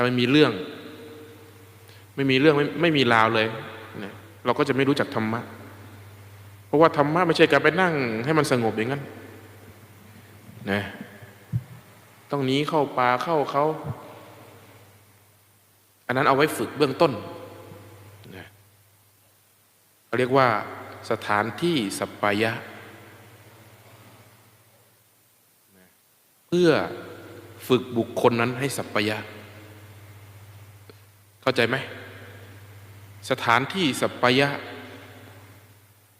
ถ้าไม่มีเรื่อง ไม่มีเรื่องไม่ไม่มีราวเลยเนะเราก็จะไม่รู้จักธรรมะ เพราะว่าธรรมะไม่ใช่การไปนั่งให้มันสงบอย่างนั้นนะต้องหนีเข้าป่าเข้าเขาอันนั้นเอาไว้ฝึกเบื้องต้นนะเขาเรียกว่าสถานที่สัปปายะนะเพื่อฝึกบุคคลนั้นให้สัปปายะ เข้าใจไหม สถานที่สัปปายะ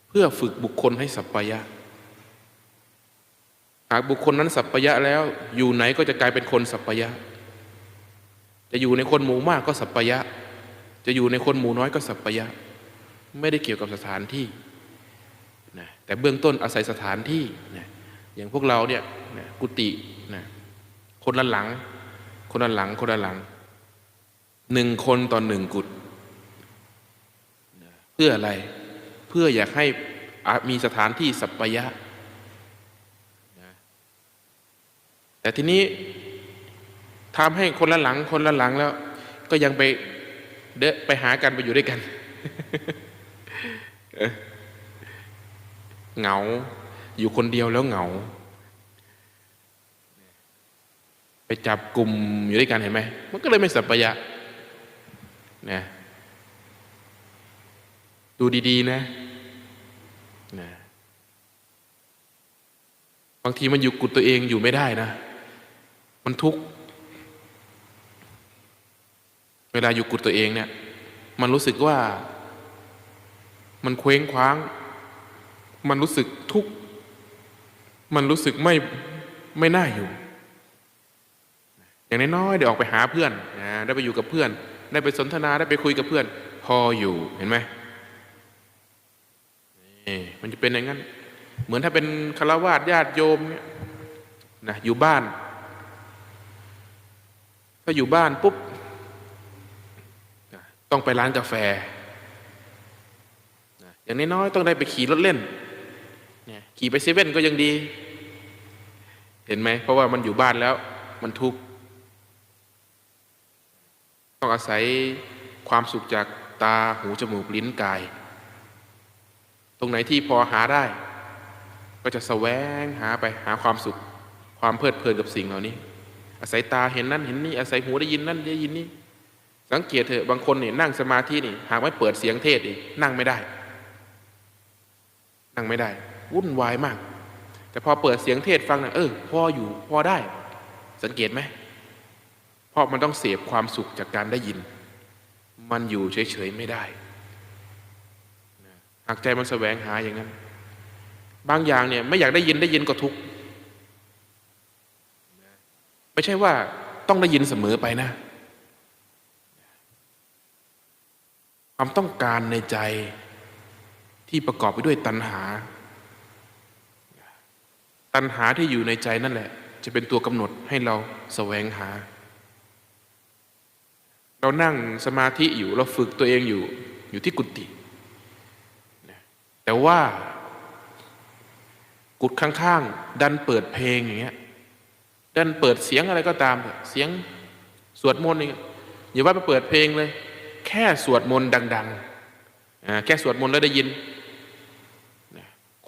เพื่อฝึกบุคคลให้สัปปายะ หากบุคคลนั้นสัปปายะแล้ว อยู่ไหนก็จะกลายเป็นคนสัปปายะ จะอยู่ในคนหมู่มากก็สัปปายะ จะอยู่ในคนหมู่น้อยก็สัปปายะ ไม่ได้เกี่ยวกับสถานที่นะแต่เบื้องต้นอาศัยสถานที่นะอย่างพวกเราเนี่ยนะกุฏินะคนละหลัง คนละหลังคนละหลัง หนึ่งคนต่อหนึ่งกุฏเพื่ออะไรเพื่ออยากให้มีสถานที่สัปปยะ แต่ทีนี้ทำให้คนละหลังคนละหลังแล้ว ก็ยังไปเดะไปหากันไปอยู่ด้วยกันเหงา อยู่คนเดียวแล้วเหงา ไปจับกลุ่มอยู่ด้วยกันเห็นไหมมันก็เลยไม่สัปปยะ นะดูดี ๆ นะนะบางทีมันอยู่กุดตัวเองอยู่ไม่ได้นะ มันทุกข์เวลาอยู่กุดตัวเองเนี่ย มันรู้สึกว่า มันเคว้งคว้าง มันรู้สึกทุกข์มันรู้สึกไม่ไม่น่าอยู่ อย่างน้อยๆได้ออกไปหาเพื่อนนะได้ไปอยู่กับเพื่อน ได้ไปสนทนาได้ไปคุยกับเพื่อน พออยู่เห็นไหมนี่มันจะเป็นอย่างนั้น เหมือนถ้าเป็นคารวาสญาติโยมเนี่ยนะอยู่บ้าน ถ้าอยู่บ้านปุ๊บต้องไปร้านกาแฟ อย่างน้อยๆต้องได้ไปขี่รถเล่น ขี่ไปเซเว่นก็ยังดี เห็นไหม เพราะว่ามันอยู่บ้านแล้ว มันทุกข์ ต้องอาศัยความสุขจากตาหูจมูกลิ้นกาย ตรงไหนที่พอหาได้ ก็จะแสวงหาไปหาความสุข ความเพลิดเพลินกับสิ่งเหล่านี้ อาศัยตาเห็นนั่นเห็นนี่อาศัยหูได้ยินนั่นได้ยินนี่สังเกตเถอะบางคนนี่นั่งสมาธินี่หากไม่เปิดเสียงเทศนี่นั่งไม่ได้ นั่งไม่ได้ วุ่นวายมาก แต่พอเปิดเสียงเทศฟังนะเออพออยู่พอได้ สังเกตไหม เพราะมันต้องเสพความสุขจากการได้ยิน มันอยู่เฉยๆไม่ได้หากใจมันแสวงหาอย่างนั้น บางอย่างเนี่ยไม่อยากได้ยินได้ยินก็ทุกข์ไม่ใช่ว่าต้องได้ยินเสมอไปนะ ความต้องการในใจที่ประกอบไปด้วยตัณหา ตัณหาที่อยู่ในใจนั่นแหละ จะเป็นตัวกำหนดให้เราแสวงหา เรานั่งสมาธิอยู่เราฝึกตัวเองอยู่อยู่ที่กุฏิแต่ว่ากุฏข้างๆ ดันเปิดเพลงอย่างเงี้ยดันเปิดเสียงอะไรก็ตาม เสียงสวดมนต์อย่างเงี้ยอย่าว่าไปเปิดเพลงเลย แค่สวดมนต์ดังๆแค่สวดมนต์แล้วได้ยิน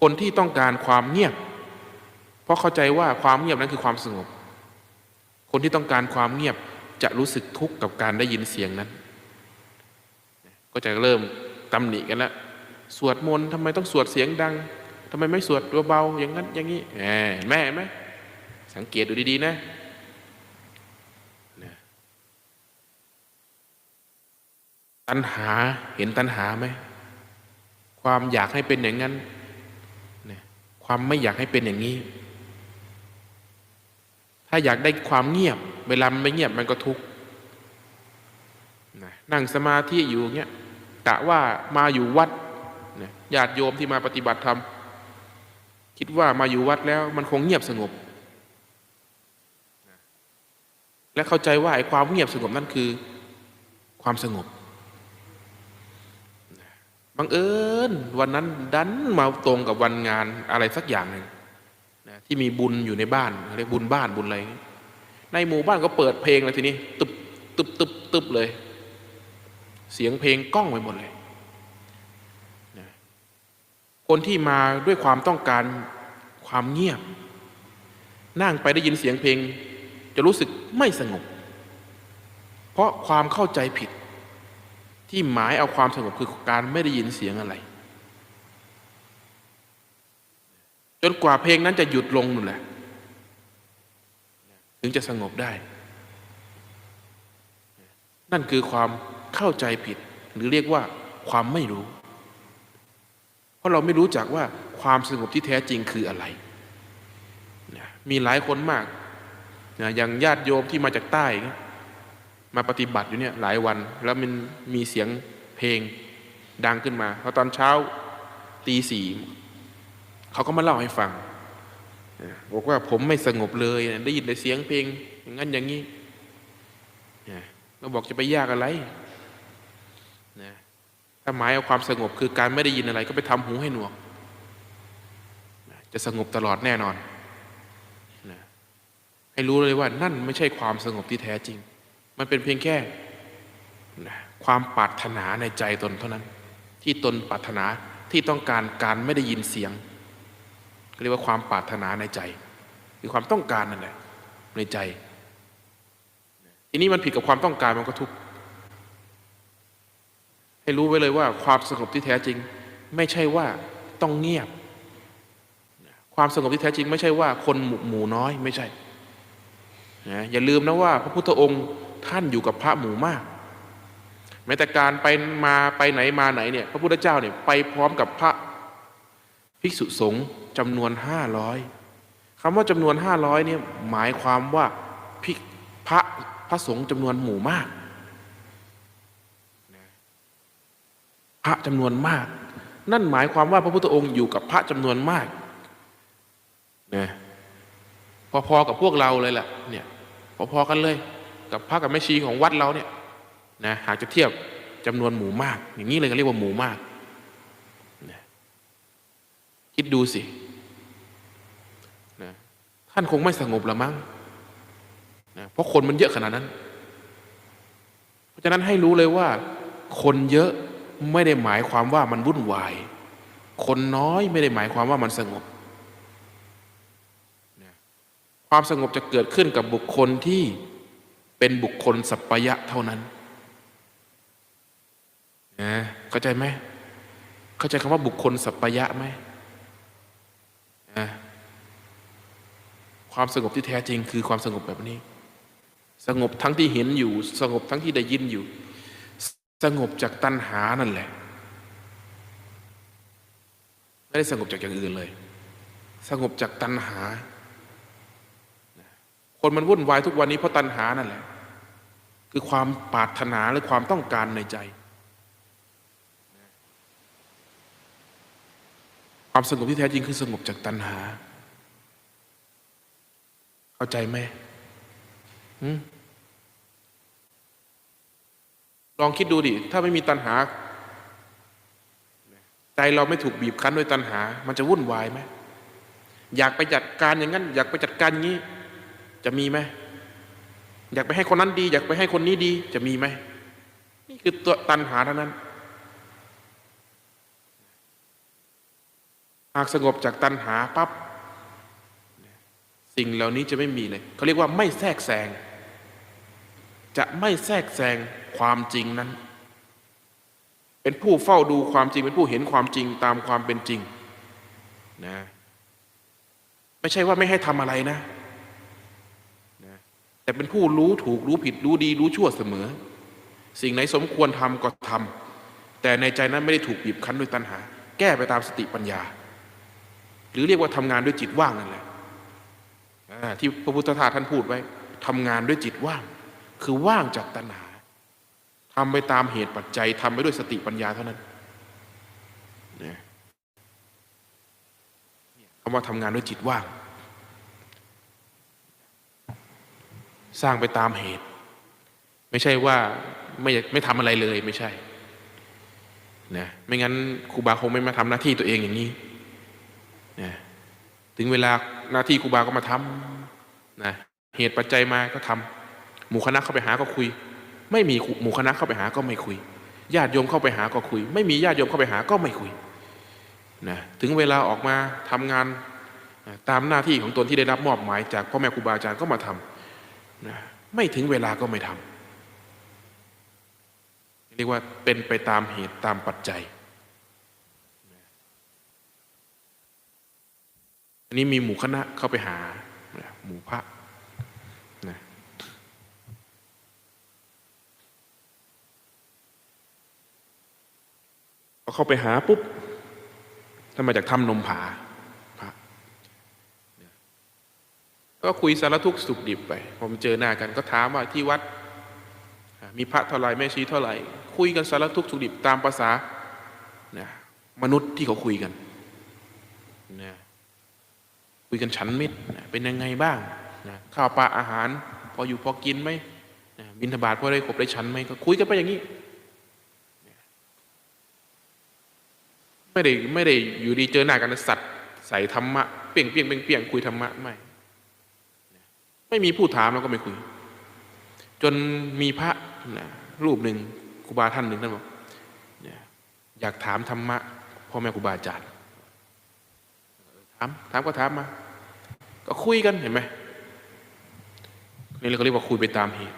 คนที่ต้องการความเงียบ เพราะเข้าใจว่าความเงียบนั้นคือความสงบ คนที่ต้องการความเงียบ จะรู้สึกทุกข์กับการได้ยินเสียงนั้น ก็จะเริ่มตำหนิกันแล้วสวดมนต์ทำไมต้องสวดเสียงดังทำไมไม่สวดตัวเบาอย่างนั้นอย่างนี้แม่ไหมสังเกตดูดีๆนะตัณหาเห็นตัณหาไหมความอยากให้เป็นอย่างนั้น ความไม่อยากให้เป็นอย่างนี้ ถ้าอยากได้ความเงียบ เวลามันไม่เงียบมันก็ทุกข์นั่งสมาธิอยู่เงี้ยกะว่ามาอยู่วัดญาติโยมที่มาปฏิบัติธรรมคิดว่ามาอยู่วัดแล้วมันคงเงียบสงบ และเข้าใจว่าไอ้ความเงียบสงบนั่นคือ ความสงบบังเอิญวันนั้นดันมาตรงกับวันงานอะไรสักอย่างหนึ่ง ที่มีบุญอยู่ในบ้านเรียกบุญบ้านบุญอะไรในหมู่บ้านก็เปิดเพลงเลยทีนี้ตึบตึบตึบตึบเลย เสียงเพลงก้องไปหมดเลยคนที่มาด้วยความต้องการความเงียบ นั่งไปได้ยินเสียงเพลง จะรู้สึกไม่สงบ เพราะความเข้าใจผิด ที่หมายเอาความสงบคือการไม่ได้ยินเสียงอะไร จนกว่าเพลงนั้นจะหยุดลงนั่นแหละ ถึงจะสงบได้ นั่นคือความเข้าใจผิด หรือเรียกว่าความไม่รู้ เพราะเราไม่รู้จักว่าความสงบที่แท้จริงคืออะไร มีหลายคนมากอย่างญาติโยมที่มาจากใต้ มาปฏิบัติอยู่เนี่ยหลายวัน แล้วมันมีเสียงเพลงดังขึ้นมาพอตอนเช้าตีสี่ เขาก็มาเล่าให้ฟังบอกว่าผมไม่สงบเลยได้ยินแต่เสียงเพลงอย่างนั้นอย่างนี้เราบอกจะไปยากอะไรนะถ้าหมายเอาความสงบคือการไม่ได้ยินอะไรก็ไปทำหูให้หนวก จะสงบตลอดแน่นอนนะให้รู้เลยว่านั่นไม่ใช่ความสงบที่แท้จริง มันเป็นเพียงแค่นะความปรารถนาในใจตนเท่านั้น ที่ตนปรารถนาที่ต้องการการไม่ได้ยินเสียง เรียกว่าความปรารถนาในใจ คือความต้องการนั่นแหละในใจ ทีนี้มันผิดกับความต้องการมันก็ทุกข์ให้รู้ไว้เลยว่าความสงบที่แท้จริง ไม่ใช่ว่าต้องเงียบ ความสงบที่แท้จริง ไม่ใช่ว่าคนหมู่หมู่น้อยไม่ใช่นะอย่าลืมนะว่า พระพุทธองค์ท่านอยู่กับพระหมู่มาก แม้แต่การไปมาไปไหนมาไหนเนี่ย พระพุทธเจ้าเนี่ยไปพร้อมกับพระ ภิกษุสงฆ์จำนวนห้าร้อยคำว่าจำนวนห้าร้อยเนี่ยหมายความว่าภิกพระพระสงฆ์จำนวนหมู่มาก พระจำนวนมาก นั่นหมายความว่าพระพุทธองค์อยู่กับพระจำนวนมากนะพอๆกับพวกเราเลยแหละเนี่ยพอๆกันเลย กับพระกับแม่ชีของวัดเราเนี่ยนะหากจะเทียบจำนวนหมู่มาก อย่างนี้เลยก็เรียกว่าหมู่มาก คิดดูสินะท่านคงไม่สงบละมั้งนะเพราะคนมันเยอะขนาดนั้น เพราะฉะนั้นให้รู้เลยว่า คนเยอะไม่ได้หมายความว่ามันวุ่นวาย คนน้อยไม่ได้หมายความว่ามันสงบนะความสงบจะเกิดขึ้นกับบุคคลที่เป็นบุคคลสัปปยะเท่านั้นนะเข้าใจไหมเข้าใจคำว่าบุคคลสัปปยะไหม นะความสงบที่แท้จริงคือความสงบแบบนี้ สงบทั้งที่เห็นอยู่ สงบทั้งที่ได้ยินอยู่ สงบจากตัณหานั่นแหละ ไม่ได้สงบจากอย่างอื่นเลย สงบจากตัณหา คนมันวุ่นวายทุกวันนี้เพราะตัณหานั่นแหละ คือความปรารถนาหรือความต้องการในใจ ความสงบที่แท้จริงคือสงบจากตัณหา เข้าใจไหมลองคิดดูดิ ถ้าไม่มีตัณหา ใจเราไม่ถูกบีบคั้นด้วยตัณหา มันจะวุ่นวายไหมอยากไปจัดการอย่างนั้น อยากไปจัดการอย่างนี้ จะมีไหมอยากไปให้คนนั้นดี อยากไปให้คนนี้ดี จะมีไหมนี่คือตัวตัณหาเท่านั้น หากสงบจากตัณหาปั๊บสิ่งเหล่านี้จะไม่มีเลยเขาเรียกว่าไม่แทรกแซง จะไม่แทรกแซงความจริงนั้น เป็นผู้เฝ้าดูความจริง เป็นผู้เห็นความจริงตามความเป็นจริงนะไม่ใช่ว่าไม่ให้ทำอะไรนะนะ แต่เป็นผู้รู้ถูกรู้ผิดรู้ดีรู้ชั่วเสมอ สิ่งไหนสมควรทำก็ทำแต่ในใจนั้นไม่ได้ถูกบีบคั้นด้วยตัณหา แก้ไปตามสติปัญญา หรือเรียกว่าทำงานด้วยจิตว่างนั่นแหละที่พระพุทธทาสท่านพูดไว้ทำงานด้วยจิตว่าง คือว่างจากตัณหาทำไปตามเหตุปัจจัยทำไปด้วยสติปัญญาเท่านั้นเนี่ยคำว่าทำงานด้วยจิตว่าง สร้างไปตามเหตุ ไม่ใช่ว่าไม่ไม่ทำอะไรเลยไม่ใช่นะไม่งั้นครูบาคงไม่มาทำหน้าที่ตัวเองอย่างนี้ นะถึงเวลาหน้าที่ครูบาก็มาทำนะเหตุปัจจัยมาก็ทำหมู่คณะเข้าไปหาก็คุย ไม่มีหมู่คณะเข้าไปหาก็ไม่คุยญาติโยมเข้าไปหาก็คุย ไม่มีญาติโยมเข้าไปหาก็ไม่คุยนะถึงเวลาออกมาทำงานนะตามหน้าที่ของตนที่ได้รับมอบหมายจากพ่อแม่ครูบาอาจารย์ก็มาทำนะไม่ถึงเวลาก็ไม่ทำเรียกว่าเป็นไปตามเหตุตามปัจจัย อันนี้มีหมู่คณะเข้าไปหาหมู่พระนะพอเข้าไปหาปุ๊บท่านมาจากถ้ำนมผาพระก็คุยสารทุกข์สุขดิบไป พอมาเจอหน้ากันก็ถามว่าที่วัด มีพระเท่าไรแม่ชีเท่าไหร่ คุยกันสารทุกข์สุขดิบตามภาษานะมนุษย์ที่เขาคุยกันนะ คุยกันฉันมิตรเป็นยังไงบ้างนะข้าวปลาอาหาร พออยู่พอกินไหมนะบินทบาทพอได้ขบได้ฉันไหมก็คุยกันไปอย่างนี้ไม่ได้ไม่ได้อยู่ดีเจอหน้ากันสัตว์ใส่ธรรมะเปี่ยงเปี่ยงเปี่ยงเปี่ยงคุยธรรมะไม่ไม่มีผู้ถามแล้วก็ไม่คุย จนมีพระนะรูปหนึ่งครูบาท่านหนึ่งท่านบอกอยากถามธรรมะพ่อแม่ครูบาอาจารย์ามถามก็ถามมา ก็คุยกันเห็นไหมนี่เราก็เรียกว่าคุยไปตามเหตุ